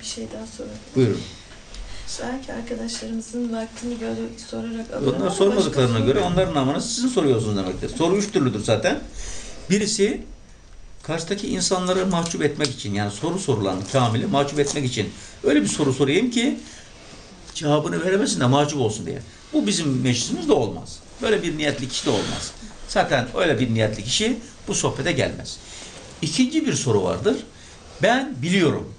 Bir şey daha sorayım. Buyurun. Belki arkadaşlarımızın vaktini böyle sorarak alırım Onlar sormadıklarına başka göre onların namına sizin soruyorsunuz demektir. Soru üç türlüdür zaten. Birisi karşıdaki insanları mahcup etmek için yani soru sorulan kamili mahcup etmek için öyle bir soru sorayım ki cevabını veremesin de mahcup olsun diye. Bu bizim meclisimizde olmaz. Böyle bir niyetli kişi de olmaz. Zaten öyle bir niyetli kişi bu sohbete gelmez. İkinci bir soru vardır. Ben biliyorum.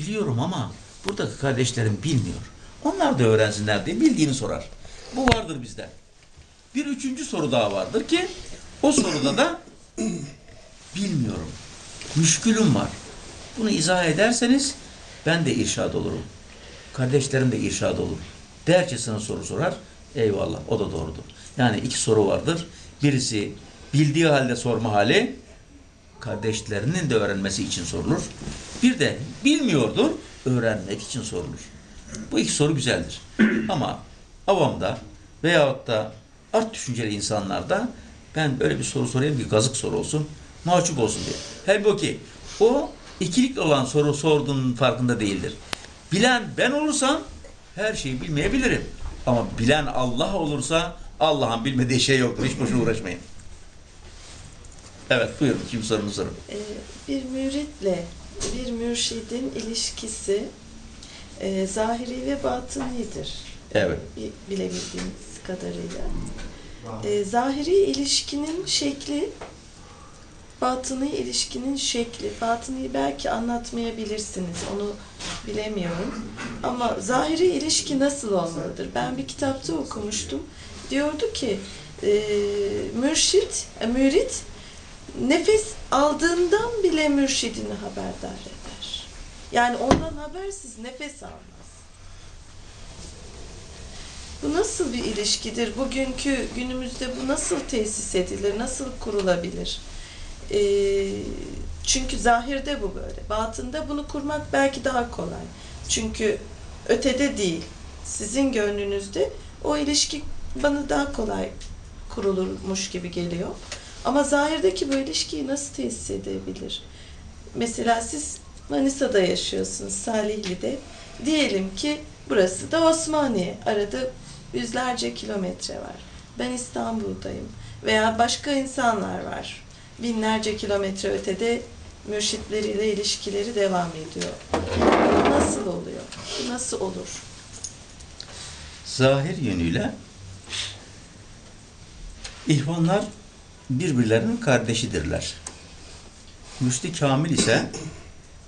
Biliyorum ama buradaki kardeşlerim bilmiyor. Onlar da öğrensinler diye bildiğini sorar. Bu vardır bizde. Bir üçüncü soru daha vardır ki o soruda da bilmiyorum. Müşkülüm var. Bunu izah ederseniz ben de irşad olurum. Kardeşlerim de irşad olur. Dercesine soru sorar. Eyvallah o da doğrudur. Yani iki soru vardır. Birisi bildiği halde sorma hali kardeşlerinin de öğrenmesi için sorulur. Bir de bilmiyordur öğrenmek için sorulur. Bu iki soru güzeldir. Ama avamda veyahut da art düşünceli insanlarda ben böyle bir soru sorayım ki gazık soru olsun, mahcup olsun diye. Halbuki o ikilikli olan soru sorduğunun farkında değildir. Bilen ben olursam her şeyi bilmeyebilirim. Ama bilen Allah olursa Allah'ın bilmediği şey yoktur. Hiç boşuna uğraşmayın. Evet buyurun kim sorunu sorun. Ee, bir müritle bir mürşidin ilişkisi e, zahiri ve batınidir. Evet. Bi- Bilebildiğimiz kadarıyla. Ee, zahiri ilişkinin şekli batıni ilişkinin şekli. Batını belki anlatmayabilirsiniz. Onu bilemiyorum. Ama zahiri ilişki nasıl olmalıdır? Ben bir kitapta okumuştum. Diyordu ki e, mürşit, e, mürit nefes aldığından bile mürşidini haberdar eder. Yani ondan habersiz nefes almaz. Bu nasıl bir ilişkidir? Bugünkü günümüzde bu nasıl tesis edilir? Nasıl kurulabilir? Ee, çünkü zahirde bu böyle. Batında bunu kurmak belki daha kolay. Çünkü ötede değil. Sizin gönlünüzde o ilişki bana daha kolay kurulurmuş gibi geliyor. Ama zahirdeki bu ilişkiyi nasıl tesis edebilir? Mesela siz Manisa'da yaşıyorsunuz, Salihli'de. Diyelim ki burası da Osmaniye. Arada yüzlerce kilometre var. Ben İstanbul'dayım. Veya başka insanlar var. Binlerce kilometre ötede mürşitleriyle ilişkileri devam ediyor. Nasıl oluyor? Nasıl olur? Zahir yönüyle ihvanlar birbirlerinin kardeşidirler. Müşri kamil ise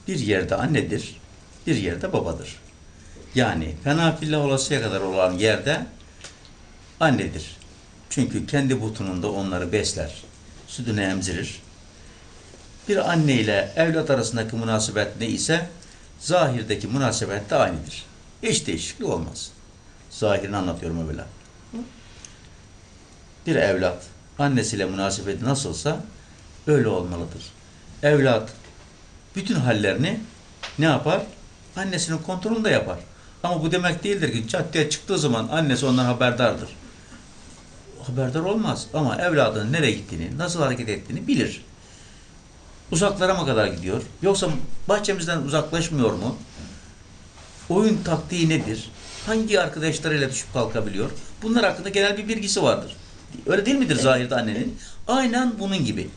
bir yerde annedir, bir yerde babadır. Yani fena fillah olasıya kadar olan yerde annedir. Çünkü kendi butununda onları besler, sütünü emzirir. Bir anne ile evlat arasındaki münasebet ne ise zahirdeki münasebet de aynıdır. Hiç değişiklik olmaz. Zahirini anlatıyorum öyle. Bir evlat annesiyle münasebeti nasılsa öyle olmalıdır. Evlat bütün hallerini ne yapar? Annesinin kontrolünde yapar. Ama bu demek değildir ki caddeye çıktığı zaman annesi ondan haberdardır. Haberdar olmaz ama evladının nereye gittiğini, nasıl hareket ettiğini bilir. Uzaklara mı kadar gidiyor? Yoksa bahçemizden uzaklaşmıyor mu? Oyun taktiği nedir? Hangi arkadaşlarıyla düşüp kalkabiliyor? Bunlar hakkında genel bir bilgisi vardır. Öyle değil midir zahirde annenin? Aynen bunun gibi.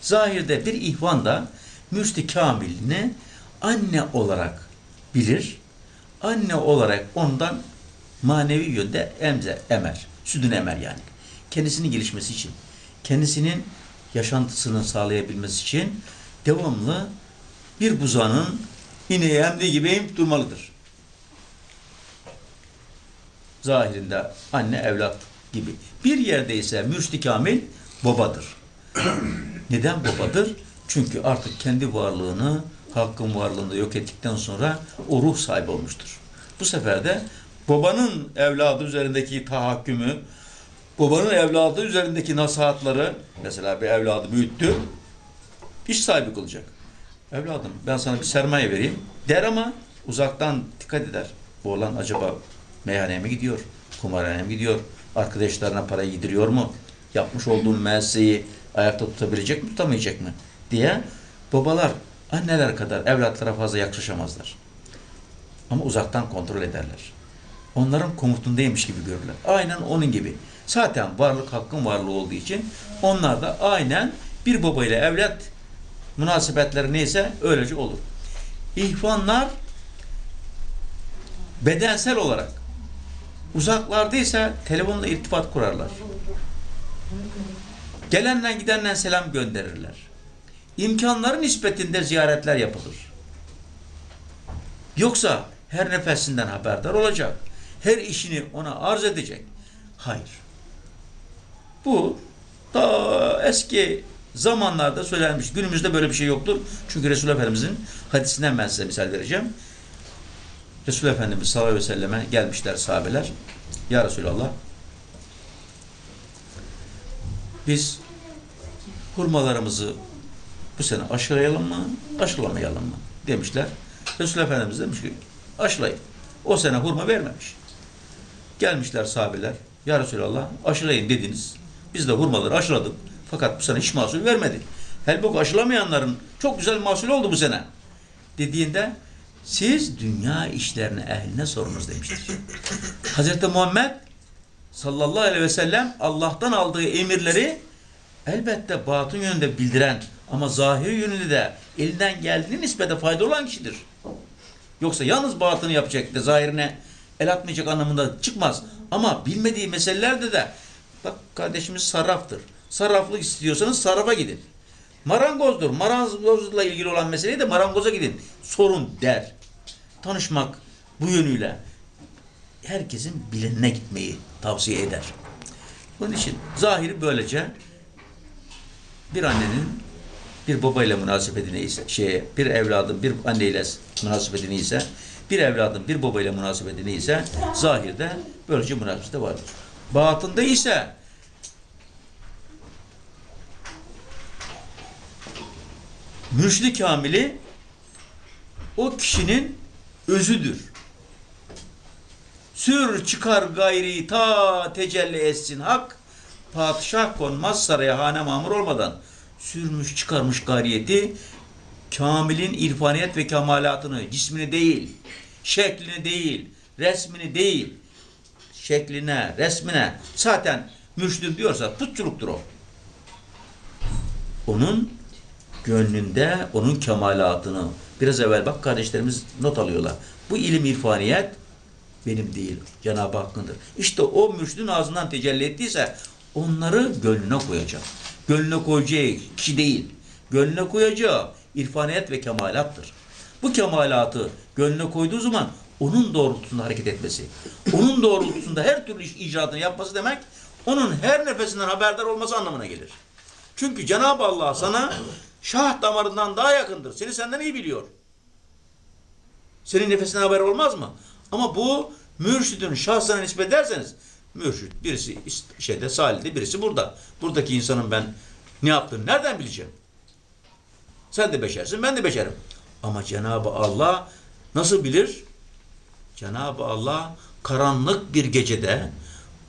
Zahirde bir ihvan da müşti kamilini anne olarak bilir. Anne olarak ondan manevi yönde emze, emer. Sütünü emer yani. Kendisinin gelişmesi için. Kendisinin yaşantısını sağlayabilmesi için devamlı bir buzağının ineği emdiği gibi emip durmalıdır. Zahirinde anne evlat gibi. Bir yerde ise mürşdi kamil babadır. Neden babadır? Çünkü artık kendi varlığını halkın varlığında yok ettikten sonra o ruh sahibi olmuştur. Bu sefer de babanın evladı üzerindeki tahakkümü, babanın evladı üzerindeki nasihatları, mesela bir evladı büyüttü, iş sahibi kılacak. Evladım ben sana bir sermaye vereyim der ama uzaktan dikkat eder. Bu olan acaba meyhaneye mi gidiyor, kumarhaneye mi gidiyor, arkadaşlarına para yediriyor mu, yapmış olduğum müesseyi ayakta tutabilecek mi, tutamayacak mı diye babalar, anneler kadar evlatlara fazla yaklaşamazlar. Ama uzaktan kontrol ederler. Onların komutundaymış gibi görürler. Aynen onun gibi. Zaten varlık hakkın varlığı olduğu için onlar da aynen bir babayla evlat münasebetleri neyse öylece olur. İhvanlar bedensel olarak uzaklardaysa telefonla irtibat kurarlar. Gelenle gidenle selam gönderirler. İmkanları nispetinde ziyaretler yapılır. Yoksa her nefesinden haberdar olacak. Her işini ona arz edecek. Hayır. Bu daha eski zamanlarda söylenmiş. Günümüzde böyle bir şey yoktur. Çünkü Resul Efendimizin hadisinden ben size misal vereceğim. Resul Efendimiz sallallahu aleyhi ve selleme gelmişler sahabeler. Ya Resulallah biz hurmalarımızı bu sene aşılayalım mı, aşılamayalım mı demişler. Resul Efendimiz demiş ki aşılayın. O sene hurma vermemiş. Gelmişler sahabeler. Ya Resulallah aşılayın dediniz. Biz de hurmaları aşıladık. Fakat bu sene hiç mahsul vermedi. Halbuki aşılamayanların çok güzel mahsul oldu bu sene. Dediğinde siz dünya işlerini ehline sorunuz demiştir. Hazreti Muhammed sallallahu aleyhi ve sellem Allah'tan aldığı emirleri elbette batın yönünde bildiren ama zahir yönünde de elinden geldiği nispete faydalı olan kişidir. Yoksa yalnız batını yapacak da zahirine el atmayacak anlamında çıkmaz. Ama bilmediği meselelerde de bak kardeşimiz sarraftır. Sarraflık istiyorsanız sarrafa gidin. Marangozdur. Marangozla ilgili olan meseleyi de marangoza gidin. Sorun der. Tanışmak bu yönüyle herkesin bilinine gitmeyi tavsiye eder. Bunun için zahiri böylece bir annenin bir babayla münasebeti neyse, şeye, bir evladın bir anneyle münasebeti neyse, bir evladın bir babayla münasebeti neyse, zahirde böylece münasebeti vardır. Batında ise mürşid kamili o kişinin özüdür. Sür çıkar gayri ta tecelli etsin hak, padişah konmaz saraya hane mamur olmadan sürmüş çıkarmış gayriyeti kamilin irfaniyet ve kemalatını cismini değil, şeklini değil, resmini değil, şekline, resmine zaten mürşidim diyorsa putçuluktur o. Onun gönlünde onun kemalatını biraz evvel bak kardeşlerimiz not alıyorlar. Bu ilim irfaniyet benim değil. Cenab-ı Hakk'ındır. İşte o mürşidin ağzından tecelli ettiyse onları gönlüne koyacak. Gönlüne koyacağı kişi değil. Gönlüne koyacağı irfaniyet ve kemalattır. Bu kemalatı gönlüne koyduğu zaman onun doğrultusunda hareket etmesi, onun doğrultusunda her türlü iş icraatını yapması demek, onun her nefesinden haberdar olması anlamına gelir. Çünkü Cenab-ı Allah sana şah damarından daha yakındır. Seni senden iyi biliyor. Senin nefesine haber olmaz mı? Ama bu mürşidin şahsına nispet ederseniz mürşid birisi şeyde Salih'de birisi burada. Buradaki insanın ben ne yaptığını nereden bileceğim? Sen de beşersin ben de beşerim. Ama Cenab-ı Allah nasıl bilir? Cenab-ı Allah karanlık bir gecede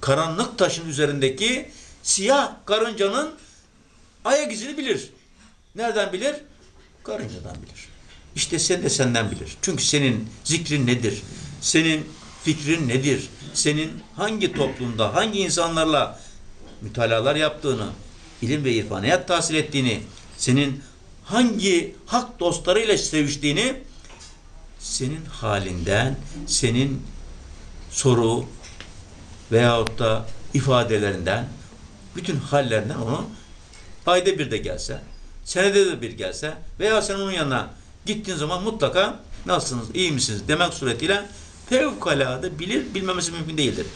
karanlık taşın üzerindeki siyah karıncanın ayak izini bilir. Nereden bilir? Karıncadan bilir. İşte sen de senden bilir. Çünkü senin zikrin nedir? Senin fikrin nedir? Senin hangi toplumda, hangi insanlarla mütalalar yaptığını, ilim ve irfaniyat tahsil ettiğini, senin hangi hak dostlarıyla seviştiğini, senin halinden, senin soru veyahut da ifadelerinden, bütün hallerinden onu ayda bir de gelse, senede de bir gelse veya sen onun yanına gittiğin zaman mutlaka nasılsınız, iyi misiniz demek suretiyle fevkalade bilir, bilmemesi mümkün değildir.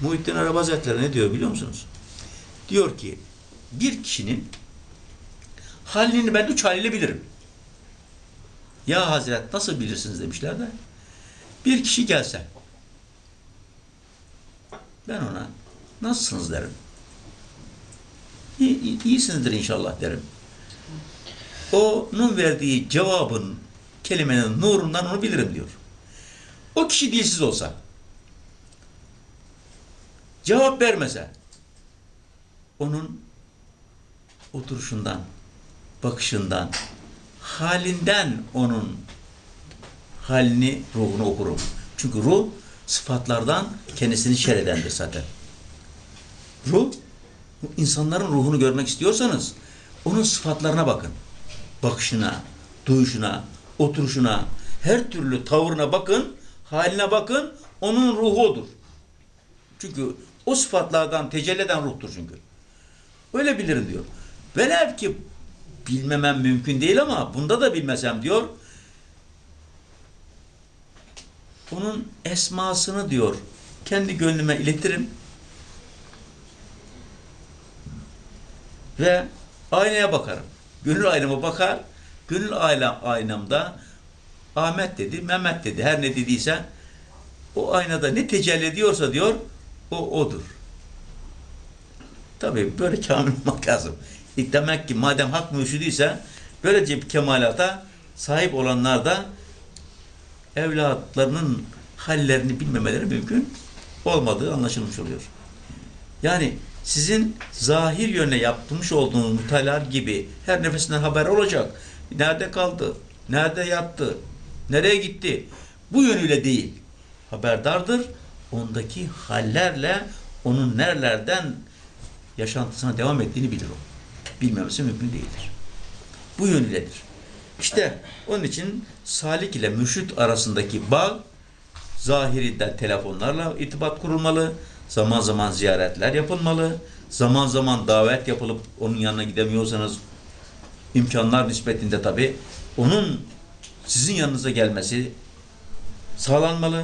Muhittin Arabi Hazretleri ne diyor biliyor musunuz? Diyor ki bir kişinin halini ben üç haliyle bilirim. Ya Hazret nasıl bilirsiniz demişler de bir kişi gelse ben ona nasılsınız derim. İyi, iyi- iyisinizdir inşallah derim. Onun verdiği cevabın, kelimenin nurundan onu bilirim diyor. O kişi dilsiz olsa, cevap vermese, onun oturuşundan, bakışından, halinden onun halini, ruhunu okurum. Çünkü ruh sıfatlardan kendisini şeredendir zaten. Ruh, insanların ruhunu görmek istiyorsanız onun sıfatlarına bakın. Bakışına, duyuşuna, oturuşuna, her türlü tavrına bakın, haline bakın, onun ruhu odur. Çünkü o sıfatlardan tecelli eden ruhtur çünkü. Öyle bilirim diyor. Velev ki bilmemem mümkün değil ama bunda da bilmesem diyor. Onun esmasını diyor kendi gönlüme iletirim. Ve aynaya bakarım. Gönül aynama bakar. Gönül ayna, aynamda Ahmet dedi, Mehmet dedi. Her ne dediyse o aynada ne tecelli ediyorsa diyor o odur. Tabii böyle kamil olmak lazım. Demek ki madem hak mürşidiyse böylece bir kemalata sahip olanlar da evlatlarının hallerini bilmemeleri mümkün olmadığı anlaşılmış oluyor. Yani sizin zahir yönle yapmış olduğunuz mutalaat gibi her nefesinden haber olacak. Nerede kaldı? Nerede yattı? Nereye gitti? Bu yönüyle değil. Haberdardır. Ondaki hallerle onun nerelerden yaşantısına devam ettiğini bilir o. Bilmemesi mümkün değildir. Bu yönüledir. İşte onun için salik ile mürşit arasındaki bağ zahiriden telefonlarla irtibat kurulmalı, zaman zaman ziyaretler yapılmalı, zaman zaman davet yapılıp onun yanına gidemiyorsanız imkanlar nispetinde tabi onun sizin yanınıza gelmesi sağlanmalı.